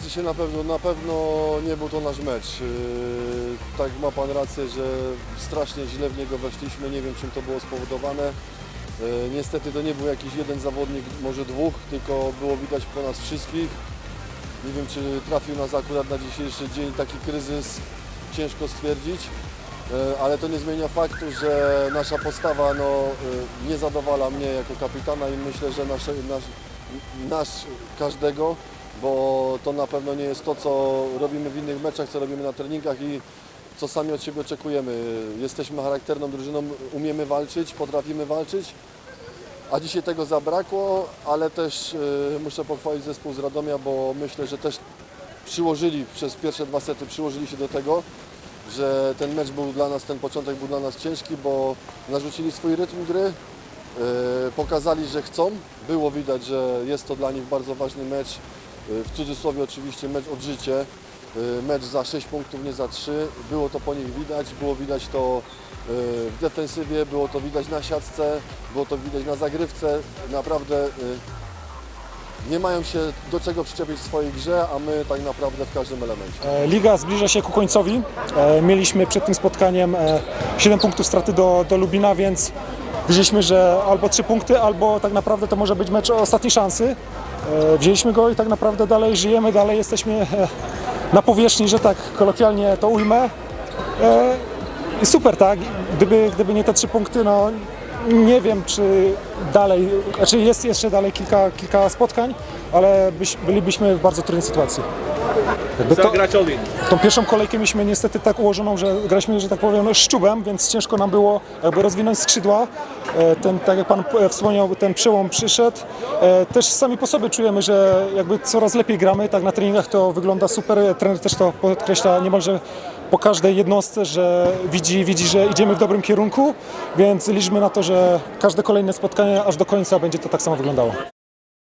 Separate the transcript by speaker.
Speaker 1: dzisiaj na pewno, na pewno nie był to nasz mecz. Yy, Tak ma Pan rację, że strasznie źle w niego weszliśmy, nie wiem czym to było spowodowane. Yy, Niestety to nie był jakiś jeden zawodnik, może dwóch, tylko było widać po nas wszystkich. Nie wiem czy trafił nas akurat na dzisiejszy dzień taki kryzys, ciężko stwierdzić. Yy, Ale to nie zmienia faktu, że nasza postawa no, nie zadowala mnie jako kapitana i myślę, że nasz, nasz każdego, bo to na pewno nie jest to, co robimy w innych meczach, co robimy na treningach i co sami od siebie oczekujemy. Jesteśmy charakterną drużyną, umiemy walczyć, potrafimy walczyć, a dzisiaj tego zabrakło, ale też y, muszę pochwalić zespół z Radomia, bo myślę, że też przyłożyli przez pierwsze dwa sety, przyłożyli się do tego, że ten mecz był dla nas, ten początek był dla nas ciężki, bo narzucili swój rytm gry, Yy, pokazali, że chcą. Było widać, że jest to dla nich bardzo ważny mecz. Yy, W cudzysłowie oczywiście mecz od życie. Yy, Mecz za 6 punktów, nie za 3. Było to po nich widać. Było widać to yy, w defensywie, było to widać na siatce, było to widać na zagrywce. Naprawdę nie mają się do czego przyczepić w swojej grze, a my tak naprawdę w każdym elemencie.
Speaker 2: E, Liga zbliża się ku końcowi. E, Mieliśmy przed tym spotkaniem e, 7 punktów straty do, do Lubina, więc wzięliśmy, że albo 3 punkty, albo tak naprawdę to może być mecz ostatniej szansy. E, Wzięliśmy go i tak naprawdę dalej żyjemy, dalej jesteśmy e, na powierzchni, że tak kolokwialnie to ujmę. E, I super, tak? Gdyby, gdyby nie te 3 punkty, no nie wiem, czy dalej, znaczy jest jeszcze dalej kilka, kilka spotkań, ale byś, bylibyśmy w bardzo trudnej sytuacji. Jakby to,
Speaker 3: Zagrać Olin.
Speaker 2: Tą pierwszą kolejkę mieliśmy niestety tak ułożoną, że graliśmy, że tak powiem, no, szczubem, więc ciężko nam było jakby rozwinąć skrzydła. E, Ten, tak jak Pan e, wspomniał, ten przełom przyszedł. E, Też sami po sobie czujemy, że jakby coraz lepiej gramy, tak na treningach to wygląda super. Trener też to podkreśla niemalże po każdej jednostce, że widzi, widzi, że idziemy w dobrym kierunku, więc liczmy na to, że każde kolejne spotkanie aż do końca będzie to tak samo wyglądało.